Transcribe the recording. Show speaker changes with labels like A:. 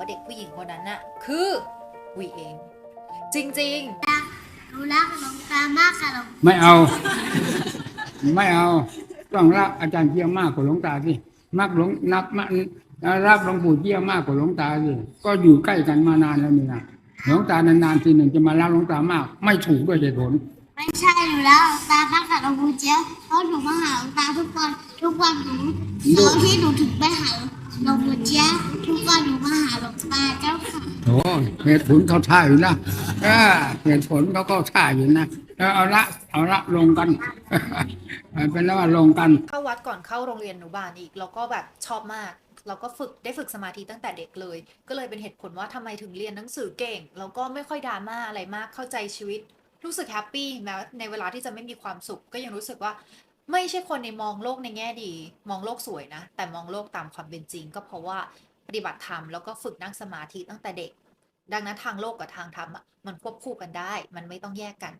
A: ว่าเด็กผู้หญิงคนนั้นน่ะคือวีเอง จริง
B: หนูรักหลวงตามากค่ะหลวง
C: ไม่เอา ไม่เอา ต้องรักอาจารย์เจียมากกว่าหลวงตาสิมักหลวงนับมักรักหลวงปู่เจียมากกว่าหลวงตาสิก็อยู่ใกล้กันมานานแล้วนี่นะหลวงตานานๆทีหนึ่งจะมารักหลวงตามาก ไม่ถูกด้วยเหตุผล
B: ไม่ใช่หนูรักหลวงตามากค่ะหลวงปู่เจี๊ยบเพราะหนูมาหาหลวงตาทุกวันทุกวันหนูเสาร์อาที่หนูถึงไปหาหลวงปู่เจี๊ยบทุกวันหนูมาหา หลวงตาเจ้าค่ะ
C: โอ้เหตุผลเขาท่าอยู่นะเออเหตุผลเขาก็ท่าอยู่นะเออเอาละเอาละลงกัน เป็นแล้วว่าลงกัน
A: ๆเข้าวัดก่อนเข้าโรงเรียนอนุบาลอีกแล้วก็แบบชอบมาก เราก็ฝึกได้ฝึกสมาธิตั้งแต่เด็กเลย ก็เลยเป็นเหตุผลว่าทำไมถึงเรียนหนังสือเก่ง แล้วก็ไม่ค่อยดราม่าอะไรมากเข้าใจชีวิต รู้สึกแฮปปี้แม้ในเวลาที่จะไม่มีความสุข ก็ยังรู้สึกว่าไม่ใช่คนในมองโลกในแง่ดี มองโลกสวยนะ แต่มองโลกตามความเป็นจริง ก็เพราะว่า ปฏิบัติธรรมแล้วก็ฝึกนั่งสมาธิตั้งแต่เด็ก ดังนั้นทางโลกกับทางธรรมมันควบคู่กันได้ มันไม่ต้องแยกกัน